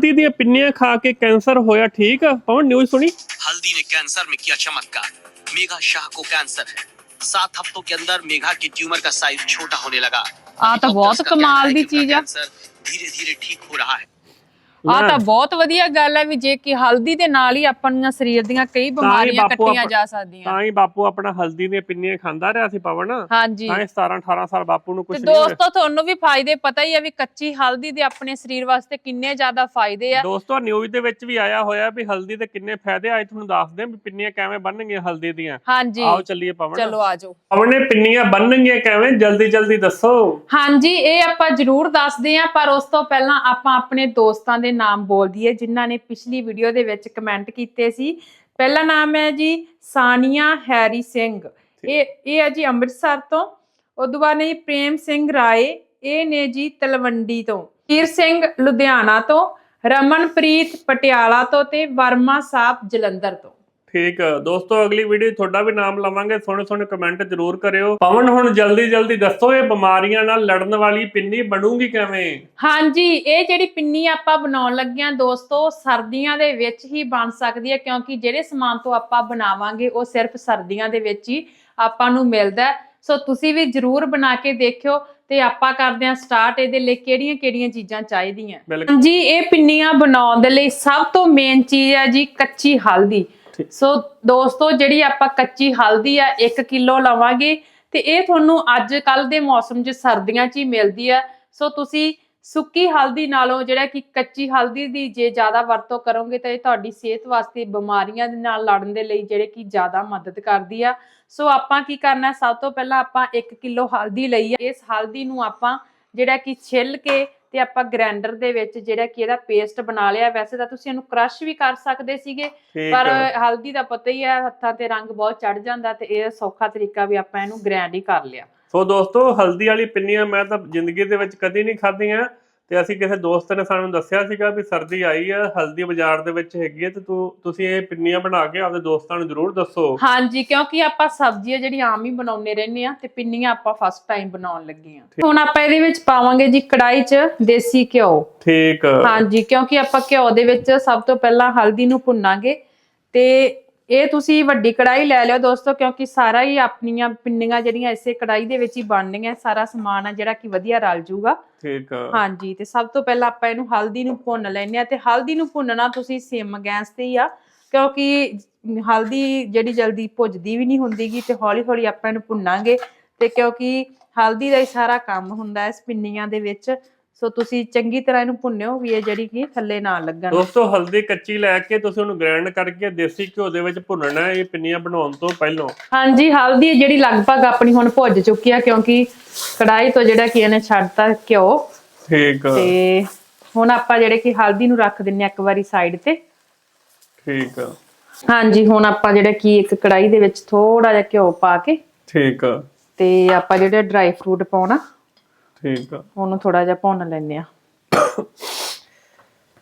ਹਲਦੀ ਦੀਆਂ ਪਿੰਨੀਆਂ ਖਾ ਕੇ ਕੈਂਸਰ ਹੋਇਆ ਠੀਕ ਪਵਨ ਨਿਊਜ਼ ਸੁਣੀ हल्दी ने कैंसर में किया चमत्कार मेघा शाह को कैंसर है सात हफ्तों के अंदर मेघा की ट्यूमर का साइज छोटा होने लगा आ तो बहुत कमाल दी चीज है। धीरे धीरे ठीक हो रहा है ਆ ਤਾਂ ਬਹੁਤ ਵਧੀਆ ਗੱਲ ਹੈ ਵੀ ਜੇ ਕਿ ਹਲਦੀ ਦੇ ਨਾਲ ਹੀ ਆਪਣੀਆਂ ਸਰੀਰ ਦੀਆਂ ਕਈ ਬਿਮਾਰੀਆਂ ਕੱਟੀਆਂ ਜਾ ਸਕਦੀਆਂ। ਤਾਂ ਹੀ ਬਾਪੂ ਆਪਣਾ ਹਲਦੀ ਦੀਆਂ ਪਿੰਨੀਆਂ ਖਾਂਦਾ ਰਿਹਾ ਸੀ ਪਵਨ। ਹਾਂਜੀ। ਤਾਂ ਹੀ 17 18 ਸਾਲ ਬਾਪੂ ਨੂੰ ਕੁਝ ਨਹੀਂ ਦੋਸਤੋ ਤੁਹਾਨੂੰ ਵੀ ਫਾਇਦੇ ਪਤਾ ਹੀ ਹੈ ਵੀ ਕੱਚੀ ਹਲਦੀ ਦੇ ਆਪਣੇ ਸਰੀਰ ਵਾਸਤੇ ਕਿੰਨੇ ਜ਼ਿਆਦਾ ਫਾਇਦੇ ਆ। ਦੋਸਤੋ ਨਿਊਜ਼ ਦੇ ਵਿੱਚ ਵੀ ਆਇਆ ਹੋਇਆ ਵੀ ਹਲਦੀ ਦੇ ਕਿੰਨੇ ਫਾਇਦੇ ਆ। ਅੱਜ ਤੁਹਾਨੂੰ ਦੱਸਦੇ ਵੀ ਪਿੰਨੀਆਂ ਕਿਵੇਂ ਬਣਨਗੀਆਂ ਹਲਦੀ ਦੀਆਂ। ਹਾਂਜੀ। ਆਓ ਚੱਲੀਏ ਪਵਨ। ਚਲੋ ਆਜੋ ਪਵਨ ਨੇ ਪਿੰਨੀਆਂ ਬਣਨਗੀਆਂ ਕਿਵੇਂ? ਜਲਦੀ ਜਲਦੀ ਦੱਸੋ। ਹਾਂਜੀ ਇਹ ਆਪਾਂ ਜਰੂਰ ਦੱਸਦੇ ਆਂ ਪਰ ਉਸ ਤੋਂ ਪਹਿਲਾਂ ਆਪਾਂ ਆਪਣੇ ਦੋਸਤਾਂ ਦੇ ਨਾਮ ਬੋਲ ਦਈਏ ਜਿਨ੍ਹਾਂ ਨੇ ਪਿਛਲੀ ਵੀਡੀਓ ਦੇ ਵਿੱਚ ਕਮੈਂਟ ਕੀਤੇ ਸੀ। ਪਹਿਲਾ ਨਾਮ ਹੈ ਜੀ ਸਾਨੀਆ ਹੈਰੀ ਸਿੰਘ। ਇਹ ਇਹ ਹੈ ਜੀ ਅੰਮ੍ਰਿਤਸਰ ਤੋਂ। ਉਦੋਂ ਬਾਅਦ ਨੇ ਜੀ ਪ੍ਰੇਮ ਸਿੰਘ ਰਾਏ। ਇਹ ਨੇ ਜੀ ਤਲਵੰਡੀ ਤੋਂ। ਵੀਰ ਸਿੰਘ ਲੁਧਿਆਣਾ ਤੋਂ। ਰਮਨਪ੍ਰੀਤ ਪਟਿਆਲਾ ਤੋਂ ਤੇ ਵਰਮਾ ਸਾਹਿਬ ਜਲੰਧਰ ਤੋਂ। ਠੀਕ ਦੋਸਤੋ ਅਗਲੀ ਵੀਡੀਓ ਤੁਹਾਡਾ ਵੀ ਨਾਮ ਲਵਾਂਗੇ। ਸੋਹਣੇ ਸੋਹਣੇ ਕਮੈਂਟ ਜ਼ਰੂਰ ਕਰਿਓ। ਪਵਨ ਹੁਣ ਜਲਦੀ ਜਲਦੀ ਦੱਸੋ ਇਹ ਬਿਮਾਰੀਆਂ ਨਾਲ ਲੜਨ ਵਾਲੀ ਪਿੰਨੀ ਬਣੂਗੀ ਕਿਵੇਂ? ਹਾਂਜੀ ਇਹ ਜਿਹੜੀ ਪਿੰਨੀ ਆਪਾਂ ਬਣਾਉਣ ਲੱਗੇ ਹਾਂ ਦੋਸਤੋ ਸਰਦੀਆਂ ਦੇ ਵਿੱਚ ਹੀ ਬਣ ਸਕਦੀ ਹੈ ਕਿਉਂਕਿ ਜਿਹੜੇ ਸਮਾਨ ਤੋਂ ਆਪਾਂ ਬਣਾਵਾਂਗੇ ਉਹ ਸਿਰਫ ਸਰਦੀਆਂ ਦੇ ਵਿੱਚ ਹੀ ਆਪਾਂ ਨੂੰ ਮਿਲਦਾ। ਸੋ ਤੁਸੀਂ ਵੀ ਜਰੂਰ ਬਣਾ ਕੇ ਦੇਖਿਓ ਤੇ ਆਪਾਂ ਕਰਦੇ ਹਾਂ ਸਟਾਰਟ ਇਹਦੇ ਲਈ ਕਿਹੜੀਆਂ-ਕਿਹੜੀਆਂ ਚੀਜ਼ਾਂ ਚਾਹੀਦੀਆਂ। ਹਾਂਜੀ ਇਹ ਪਿੰਨੀਆਂ ਬਣਾਉਣ ਦੇ ਲਈ ਸਭ ਤੋਂ ਮੇਨ ਚੀਜ਼ ਹੈ ਜੀ ਕੱਚੀ ਹਲਦੀ। ਸੋ ਦੋਸਤੋ, ਜਿਹੜੀ ਆਪਾਂ ਕੱਚੀ ਹਲਦੀ ਆ 1 ਕਿਲੋ ਲਵਾਂਗੇ ਤੇ ਇਹ ਤੁਹਾਨੂੰ ਅੱਜ ਕੱਲ ਦੇ ਮੌਸਮ 'ਚ ਸਰਦੀਆਂ 'ਚ ਹੀ ਮਿਲਦੀ ਆ। ਸੋ ਤੁਸੀਂ ਸੁੱਕੀ ਹਲਦੀ ਨਾਲੋਂ ਜਿਹੜਾ ਕਿ ਕੱਚੀ ਹਲਦੀ ਦੀ ਜੇ ਜ਼ਿਆਦਾ ਵਰਤੋਂ ਕਰੋਗੇ ਤਾਂ ਇਹ ਤੁਹਾਡੀ ਸਿਹਤ ਵਾਸਤੇ ਬਿਮਾਰੀਆਂ ਦੇ ਨਾਲ ਲੜਨ ਦੇ ਲਈ ਜਿਹੜੇ ਕਿ ਜ਼ਿਆਦਾ ਮਦਦ ਕਰਦੀ ਆ। ਸੋ ਆਪਾਂ ਕੀ ਕਰਨਾ, ਸਭ ਤੋਂ ਪਹਿਲਾਂ ਆਪਾਂ 1 ਕਿਲੋ ਹਲਦੀ ਲਈ ਆ। ਇਸ ਹਲਦੀ ਨੂੰ ਆਪਾਂ ਜਿਹੜਾ ਕਿ ਛਿੱਲ ਕੇ ਤੇ ਆਪਾਂ ਗ੍ਰਾਈਂਡਰ ਦੇ ਵਿੱਚ ਜਿਹੜਾ ਕਿ ਇਹਦਾ ਪੇਸਟ ਬਣਾ ਲਿਆ ਵੈਸੇ ਤਾਂ ਤੁਸੀਂ ਇਹਨੂੰ ਕ੍ਰਸ਼ ਵੀ ਕਰ ਸਕਦੇ ਸੀਗੇ ਪਰ ਹਲਦੀ ਦਾ ਪਤਾ ਹੀ ਹੈ ਹੱਥਾਂ ਤੇ ਰੰਗ ਬਹੁਤ ਚੜ ਜਾਂਦਾ ਤੇ ਇਹ ਸੌਖਾ ਤਰੀਕਾ ਵੀ ਆਪਾਂ ਇਹਨੂੰ ਗ੍ਰਾਈਂਡ ਹੀ ਕਰ ਲਿਆ। ਸੋ ਦੋਸਤੋ ਹਲਦੀ ਵਾਲੀ ਪਿੰਨੀਆਂ ਮੈਂ ਤਾਂ ਜ਼ਿੰਦਗੀ ਦੇ ਵਿੱਚ ਕਦੀ ਨਹੀਂ ਖਾਧੀਆਂ। ਤੇ ਅਸੀਂ ਕਿਸੇ ਦੋਸਤ ਨੇ ਸਾਨੂੰ ਦੱਸਿਆ ਸੀਗਾ ਵੀ ਸਰਦੀ ਆਈ ਆ ਹਲਦੀ ਬਾਜ਼ਾਰ ਦੇ ਵਿੱਚ ਹੈਗੀ ਹੈ ਤੇ ਤੂੰ ਤੁਸੀਂ ਇਹ ਪਿੰਨੀਆਂ ਬਣਾ ਕੇ ਆਪਦੇ ਦੋਸਤਾਂ ਨੂੰ ਜ਼ਰੂਰ ਦੱਸੋ। ਹਾਂਜੀ ਕਿਉਂਕਿ ਆਪਾਂ ਸਬਜ਼ੀਆਂ ਜਿਹੜੀ ਆਮ ਹੀ ਬਣਾਉਂਦੇ ਰਹਿੰਦੇ ਆ ਤੇ ਪਿੰਨੀਆਂ ਆਪਾਂ ਫਸਟ ਟਾਈਮ ਬਣਾਉਣ ਲੱਗੇ ਆ। ਹੁਣ ਆਪਾਂ ਇਹਦੇ ਵਿੱਚ ਪਾਵਾਂਗੇ ਜੀ ਕੜਾਈ 'ਚ ਦੇਸੀ ਘਿਓ। ਠੀਕ। ਹਾਂਜੀ ਕਿਉਂਕਿ ਆਪਾਂ ਘਿਓ ਦੇ ਵਿੱਚ ਸਭ ਤੋਂ ਪਹਿਲਾਂ ਹਲਦੀ ਨੂੰ ਭੁੰਨਾਂਗੇ ਤੇ ਇਹ ਤੁਸੀਂ ਵੱਡੀ ਕੜਾਈ ਲੈ ਲਿਓ ਦੋਸਤੋ ਕਿਉਂਕਿ ਸਾਰਾ ਹੀ ਆਪਣੀਆਂ ਪਿੰਨੀਆਂ ਜਿਹੜੀਆਂ ਇਸੇ ਕੜਾਈ ਦੇ ਵਿੱਚ ਹੀ ਬਣਨੀਆਂ ਸਾਰਾ ਸਮਾਨ ਆ ਜਿਹੜਾ ਕਿ ਵਧੀਆ ਰਲ ਜੂਗਾ। ਠੀਕ ਹਾਂਜੀ ਤੇ ਸਭ ਤੋਂ ਪਹਿਲਾਂ ਆਪਾਂ ਇਹਨੂੰ ਹਲਦੀ ਨੂੰ ਭੁੰਨ ਲੈਣੇ ਆ ਤੇ ਹਲਦੀ ਨੂੰ ਭੁੰਨਣਾ ਤੁਸੀਂ ਸਿਮ ਗੈਸ ਤੇ ਹੀ ਆ ਕਿਉਂਕਿ ਹਲਦੀ ਜਿਹੜੀ ਜਲਦੀ ਭੁੱਜਦੀ ਵੀ ਨਹੀਂ ਹੁੰਦੀਗੀ ਤੇ ਹੌਲੀ ਹੌਲੀ ਆਪਾਂ ਇਹਨੂੰ ਭੁੰਨਾਂਗੇ ਤੇ ਕਿਉਂਕਿ ਹਲਦੀ ਦਾ ਹੀ ਸਾਰਾ ਕੰਮ ਹੁੰਦਾ ਹੈ ਪਿੰਨੀਆਂ ਦੇ ਵਿੱਚ। ਸੋ ਤੁਸੀਂ ਚੰਗੀ ਤਰ੍ਹਾਂ ਇਹਨੂੰ ਭੁੰਨਿਓ ਵੀ ਇਹ ਜਿਹੜੀ ਕਿ ਥੱਲੇ ਨਾ ਲੱਗਣ। ਦੋਸਤੋ ਹਲਦੀ ਕੱਚੀ ਲੈ ਕੇ ਤੁਸੀਂ ਉਹਨੂੰ ਗ੍ਰਾਈਂਡ ਕਰਕੇ ਦੇਸੀ ਘਿਓ ਦੇ ਵਿੱਚ ਭੁੰਨਣਾ ਹੈ ਇਹ ਪਿੰਨੀਆਂ ਬਣਾਉਣ ਤੋਂ ਪਹਿਲਾਂ। ਹਾਂਜੀ ਹਲਦੀ ਜਿਹੜੀ ਲਗਭਗ ਆਪਣੀ ਹੁਣ ਭੁੱਜ ਚੁੱਕੀ ਆ ਕਿਉਂਕਿ ਕੜਾਈ ਤੋਂ ਜਿਹੜਾ ਕਿ ਇਹਨੇ ਛੱਡਤਾ ਘਿਓ। ਠੀਕ ਤੇ ਹੁਣ ਆਪਾਂ ਜਿਹੜੇ ਕਿ ਹਲਦੀ ਨੂੰ ਰੱਖ ਦਿੰਨੇ ਆ ਇੱਕ ਵਾਰੀ ਸਾਈਡ ਤੇ। ਠੀਕ ਹਾਂਜੀ ਹੁਣ ਆਪਾਂ ਜਿਹੜਾ ਕੀ ਇੱਕ ਕੜਾਈ ਦੇ ਵਿੱਚ ਥੋੜਾ ਜਿਹਾ ਘਿਓ ਪਾ ਕੇ ਠੀਕ ਤੇ ਆਪਾਂ ਜਿਹੜੇ ਡਰਾਈ ਫਰੂਟ ਪਾਉਣਾ ਠੀਕ ਉਹਨੂੰ ਥੋੜਾ ਜਿਹਾ ਭੁੰਨ ਲੈਣੇ ਆ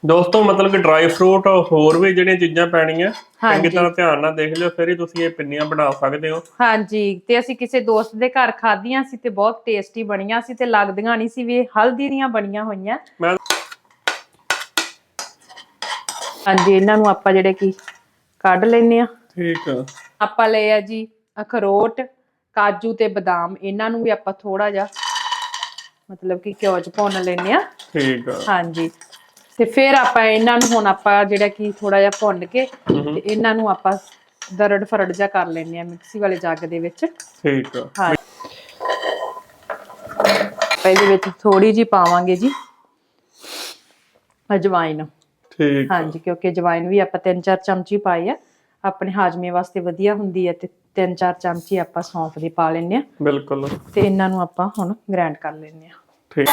ਦੋਸਤੋ ਮਤਲਬ ਕਿ ਡਰਾਈ ਫਰੂਟ ਹੋਰ ਵੀ ਜਿਹੜੀਆਂ ਚੀਜ਼ਾਂ ਪੈਣੀਆਂ ਚੰਗੀ। ਤਰ੍ਹਾਂ ਧਿਆਨ ਨਾਲ ਦੇਖ ਲਿਓ ਫਿਰ ਹੀ ਤੁਸੀਂ ਇਹ ਪਿੰਨੀਆਂ ਬਣਾ ਸਕਦੇ ਹੋ। ਹਾਂਜੀ ਤੇ ਅਸੀਂ ਕਿਸੇ ਦੋਸਤ ਦੇ ਘਰ ਖਾਧੀਆਂ ਸੀ ਤੇ ਬਹੁਤ ਟੇਸਟੀ ਬਣੀਆਂ ਸੀ ਤੇ ਲੱਗਦੀਆਂ ਨਹੀਂ ਸੀ ਵੀ ਇਹ ਹਲਦੀ ਦੀਆਂ ਬਣੀਆਂ ਹੋਈਆਂ। ਮੈਂ ਹਾਂਜੀ ਇਹਨਾਂ ਨੂੰ ਆਪਾਂ ਜਿਹੜੇ ਕੀ ਕੱਢ ਲੈਣੇ ਆ ਠੀਕ ਆਪਾਂ ਲਏ ਆ ਜੀ ਅਖਰੋਟ ਕਾਜੂ ਤੇ ਬਦਾਮ ਇਹਨਾਂ ਨੂੰ ਵੀ ਆਪਾਂ ਥੋੜਾ ਜਿਹਾ ਮਤਲਬ ਕਿ ਘਿਓ ਚ ਭੁੰਨ ਲੈਣੇ ਆ ਠੀਕ ਹਾਂਜੀ। ਤੇ ਫਿਰ ਆਪਾਂ ਇਹਨਾਂ ਨੂੰ ਹੁਣ ਆਪਾਂ ਜਿਹੜਾ ਕਿ ਥੋੜਾ ਜਿਹਾ ਭੁੰਨ ਕੇ ਤੇ ਇਹਨਾਂ ਨੂੰ ਆਪਾਂ ਦਰੜ ਫਰੜ ਜਿਹਾ ਕਰ ਲੈਣੇ ਆ ਮਿਕਸੀ ਵਾਲੇ ਜੱਗ ਦੇ ਵਿੱਚ। ਠੀਕ ਹਾਂ। ਇਹਦੇ ਵਿੱਚ ਥੋੜੀ ਜੀ ਪਾਵਾਂਗੇ ਜੀ। ਅਜਵਾਇਨ ਠੀਕ ਹਾਂਜੀ ਕਿਉਂਕਿ ਅਜਵਾਇਨ ਵੀ ਆਪਾਂ 3-4 ਚਮਚੀ ਪਾਈ ਆ। ਆਪਣੇ ਹਾਜ਼ਮੇ ਵਾਸਤੇ ਵਧੀਆ ਹੁੰਦੀ ਹੈ ਤੇ 3-4 ਚਮਚੀ ਆਪਾਂ ਸੌਂਫ ਦੇ ਪਾ ਲੈਣੇ ਆ ਬਿਲਕੁਲ। ਤੇ ਇਹਨਾਂ ਨੂੰ ਆਪਾਂ ਹੁਣ ਗ੍ਰਾਈਂਡ ਕਰ ਲੈਣੇ ਆ ਠੀਕ।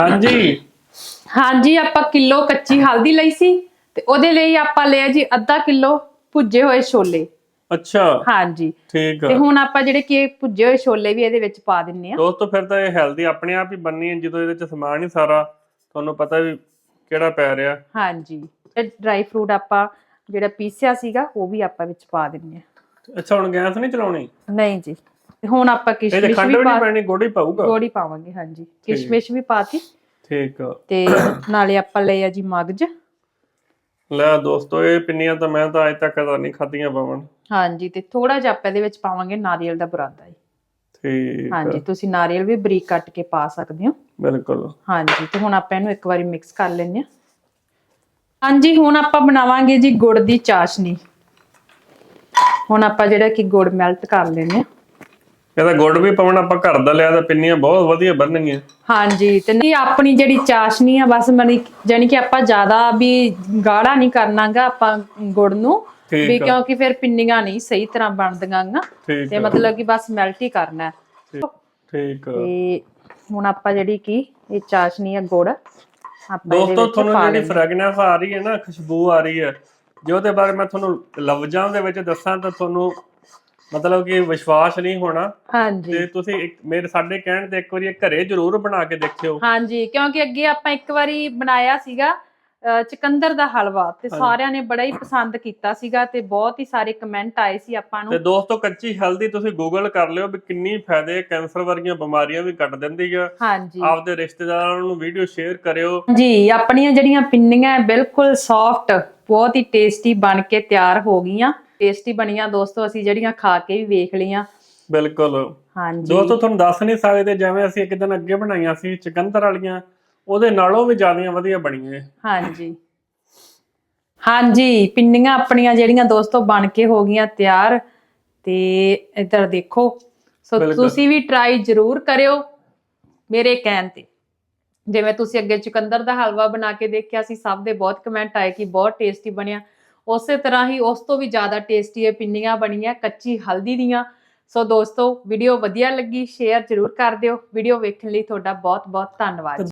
ਹਾਂਜੀ। ਹਾਂਜੀ ਆਪਾਂ ਕਿਲੋ ਕੱਚੀ ਹਲਦੀ ਲਈ ਸੀ ਤੇ ਉਹਦੇ ਲਈ ਆਪਾਂ ਲਿਆ ਜੀ ਅੱਧਾ ਕਿਲੋ ਭੁੱਜੇ ਹੋਏ ਛੋਲੇ। ਅੱਛਾ। ਹਾਂਜੀ। ਠੀਕ ਤੇ ਹੁਣ ਆਪਾਂ ਜਿਹੜੇ ਕਿ ਇਹ ਭੁੱਜੇ ਹੋਏ ਛੋਲੇ ਵੀ ਇਹਦੇ ਵਿੱਚ ਪਾ ਦਿੰਨੇ ਆ ਦੋਸਤੋ ਫਿਰ ਤਾਂ ਇਹ ਹੈਲਦੀ ਆਪਣੇ ਆਪ ਹੀ ਬਣਨੀ ਹੈ ਜਦੋਂ ਇਹਦੇ ਚ ਸਮਾਨ ਹੀ ਸਾਰਾ ਤੁਹਾਨੂੰ ਪਤਾ ਵੀ ਕਿਹੜਾ ਪੈ ਰਿਹਾ। ਹਾਂਜੀ। ਡਰਾਈ ਫਰੂਟ ਆਪਾਂ ਜਿਹੜਾ ਪੀਸਿਆ ਸੀਗਾ ਉਹ ਵੀ ਆਪਾਂ ਵਿੱਚ ਪਾ ਦਿੰਨੇ ਆ ਅੱਛਾ ਹੁਣ ਗੈਸ ਨਹੀਂ ਚਲਾਉਣੀ? ਨਹੀਂ ਜੀ। ਤੇ ਹੁਣ ਆਪਾਂ ਤੇ ਕਿਸ਼ਮਿਸ਼ ਖੰਡ ਵੀ ਵੀ ਪਾ ਨਹੀਂ ਪੈਣੀ ਗੋੜੀ ਪਾਊਗਾ? ਗੋੜੀ ਪਾਵਾਂਗੇ ਹਾਂਜੀ। ਕਿਸ਼ਮਿਸ਼ ਵੀ ਪਾਤੀ। ਠੀਕ। ਆ ਤੇ ਨਾਲੇ ਆਪਾਂ ਲਏ ਆ ਜੀ ਮਗਜ। ਲੈ ਦੋਸਤੋ ਇਹ ਪਿੰਨੀਆਂ ਤਾਂ ਮੈਂ ਤਾਂ ਅੱਜ ਤੱਕ ਕਦਾ ਨਹੀਂ ਖਾਧੀਆਂ ਪਵਨ ਹਾਂਜੀ ਤੇ ਥੋੜਾ ਜਿਹਾ ਆਪਾਂ ਇਹਦੇ ਵਿੱਚ ਪਾਵਾਂਗੇ ਨਾਰੀਅਲ ਦਾ ਬੁਰਾਦਾ ਜੀ। ਠੀਕ। ਹਾਂਜੀ ਆ ਤੁਸੀਂ ਨਾਰੀਅਲ ਵੀ ਬਰੀਕ ਕੱਟ ਕੇ ਪਾ ਸਕਦੇ ਹੋ। ਬਿਲਕੁਲ। ਹਾਂਜੀ ਤੇ ਹੁਣ ਆਪਾਂ ਇਹਨੂੰ ਇੱਕ ਵਾਰੀ ਮਿਕਸ ਕਰ ਲੈਂਦੇ ਹਾਂ। ਹਾਂਜੀ ਹੁਣ ਆਪਾਂ ਬਣਾਵਾਂਗੇ ਜੀ ਗੁੜ ਦੀ ਚਾਸ਼ਨੀ। ਹੁਣ ਆਪਾਂ ਜਿਹੜਾ ਕਿ ਗੁੜ ਮੈਲਟ ਕਰ ਲੈਂਦੇ ਹਾਂ। ਇਹਦਾ ਗੁੜ ਵੀ ਪਵਨ ਆਪਾਂ ਘਰ ਦਾ ਲਿਆ ਤਾਂ ਪਿੰਨੀਆਂ ਬਹੁਤ ਵਧੀਆ ਬਣਨਗੀਆਂ। ਹਾਂਜੀ ਤੇ ਨਹੀਂ ਆਪਣੀ ਜਿਹੜੀ ਚਾਸ਼ਨੀ ਆ ਬਸ ਮਨੀ ਜਾਨੀ ਕਿ ਆਪਾਂ ਜ਼ਿਆਦਾ ਵੀ ਗਾੜਾ ਨਹੀਂ ਕਰਨਾਗਾ ਆਪਾਂ ਗੁੜ ਨੂੰ ਵੀ ਆ। ਕਿਉਂਕਿ ਫਿਰ ਪਿੰਨੀਆਂ ਨਹੀਂ ਸਹੀ ਤਰ੍ਹਾਂ ਬਣਦੀਆਂ ਤੇ ਆ। ਮਤਲਬ ਕਿ ਬਸ ਮੈਲਟ ਹੀ ਕਰਨਾ ਹੈ। ਠੀਕ ਆ। ਤੇ ਹੁਣ ਆਪਾਂ ਜਿਹੜੀ ਕਿ ਇਹ ਚਾਸ਼ਨੀ ਆ ਗੁੜ ਆਪਾਂ ਇਹਦੇ ਦੋਸਤੋ ਵਿੱਚ ਤੁਹਾਨੂੰ ਪਾ ਜਿਹੜੀ ਲੈਂਦੇ। ਫ੍ਰੈਗਨੈਂਸ ਆ ਰਹੀ ਹੈ ਨਾ ਖੁਸ਼ਬੂ ਆ ਰਹੀ ਹੈ ਜੇ ਉਹਦੇ ਬਾਰੇ ਮੈਂ ਤੁਹਾਨੂੰ ਲਫ਼ਜ਼ਾਂ ਦੇ ਵਿੱਚ ਦੱਸਾਂ ਤਾਂ ਤੁਹਾਨੂੰ ਮਤਲਬ ਕਿ ਵਿਸ਼ਵਾਸ ਨਹੀਂ ਹੋਣਾ। ਹਾਂਜੀ। ਤੇ ਤੁਸੀਂ ਇੱਕ ਮੇਰੇ ਸਾਡੇ ਕਹਿਣ ਤੇ ਇੱਕ ਵਾਰੀ ਇਹ ਘਰੇ ਜ਼ਰੂਰ ਬਣਾ ਕੇ ਦੇਖਿਓ। ਹਾਂਜੀ ਕਿਉਂਕਿ ਅੱਗੇ ਆਪਾਂ ਇੱਕ ਵਾਰੀ ਬਣਾਇਆ ਸੀਗਾ ਚੁਕੰਦਰ ਦਾ ਹਲਵਾ ਤੇ। ਸਾਰਿਆਂ ਨੇ ਬੜਾ ਹੀ ਪਸੰਦ ਕੀਤਾ ਸੀਗਾ ਤੇ ਬਹੁਤ ਹੀ ਸਾਰੇ ਕਮੈਂਟ ਆਏ ਸੀ ਆਪਾਂ ਤੇ ਨੂੰ ਦੋਸਤੋ ਕੱਚੀ ਹਲਦੀ ਤੁਸੀਂ ਗੂਗਲ ਕਰ ਲਿਓ ਵੀ ਕਿੰਨੀ ਫਾਇਦੇ ਕੈਂਸਰ ਵਰਗੀਆਂ ਬਿਮਾਰੀਆਂ ਵੀ ਕੱਟ ਦਿੰਦੀ ਆ। ਹਾਂਜੀ। ਆਪਦੇ ਰਿਸ਼ਤੇਦਾਰਾਂ ਨੂੰ ਵੀਡੀਓ ਸ਼ੇਅਰ ਕਰਿਓ। ਜੀ ਆਪਣੀਆਂ ਜਿਹੜੀਆਂ ਪਿੰਨੀਆਂ ਬਿਲਕੁਲ ਸੌਫਟ ਬਹੁਤ ਹੀ ਟੇਸਟੀ ਬਣ ਕੇ ਤਿਆਰ ਹੋ ਗਈਆਂ। ਟੇਸਟੀ ਬਣੀਆਂ ਦੋਸਤੋ ਅਸੀਂ ਜਿਹੜੀਆਂ ਖਾ ਕੇ ਵੀ ਵੇਖ ਲਈਆਂ। ਬਿਲਕੁਲ। ਹਾਂਜੀ। ਦੋਸਤੋ ਤੁਹਾਨੂੰ ਦੱਸ ਨਹੀਂ ਸਕਦੇ ਜਿਵੇਂ ਅਸੀਂ ਇੱਕ ਦਿਨ ਅੱਗੇ ਬਣਾਈਆਂ ਸੀ ਚਿਕੰਦਰ ਵਾਲੀਆਂ। ਉਹਦੇ ਨਾਲੋਂ ਵੀ ਜ਼ਿਆਦੀਆਂ ਵਧੀਆ ਬਣੀਆਂ। ਹਾਂਜੀ। ਹਾਂਜੀ ਪਿੰਨੀਆਂ ਆਪਣੀਆਂ ਜਿਹੜੀਆਂ ਦੋਸਤੋ ਬਣ ਕੇ ਹੋ ਗਈਆਂ ਤਿਆਰ ਤੇ ਇੱਧਰ ਦੇਖੋ। ਸੋ। ਤੁਸੀਂ ਵੀ ਟਰਾਈ ਜ਼ਰੂਰ ਕਰਿਓ ਮੇਰੇ ਕਹਿਣ ਤੇ। ਜਿਵੇਂ ਤੁਸੀਂ ਅੱਗੇ ਚੁਕੰਦਰ ਦਾ ਹਲਵਾ ਬਣਾ ਕੇ ਦੇਖਿਆ ਸੀ ਸਭ ਦੇ ਬਹੁਤ ਕਮੈਂਟ ਆਏ ਕਿ ਬਹੁਤ ਟੇਸਟੀ ਬਣਿਆ। ਉਸੇ ਤਰ੍ਹਾਂ ਹੀ ਉਸ ਤੋਂ ਵੀ ਜ਼ਿਆਦਾ ਟੇਸਟੀ ਇਹ ਪਿੰਨੀਆਂ ਬਣੀਆਂ ਕੱਚੀ ਹਲਦੀ ਦੀਆਂ। ਸੋ ਦੋਸਤੋ ਵੀਡੀਓ ਵਧੀਆ ਲੱਗੀ ਸ਼ੇਅਰ ਜ਼ਰੂਰ ਕਰ ਦਿਓ। ਵੀਡੀਓ ਵੇਖਣ ਲਈ ਤੁਹਾਡਾ ਬਹੁਤ ਬਹੁਤ ਧੰਨਵਾਦ।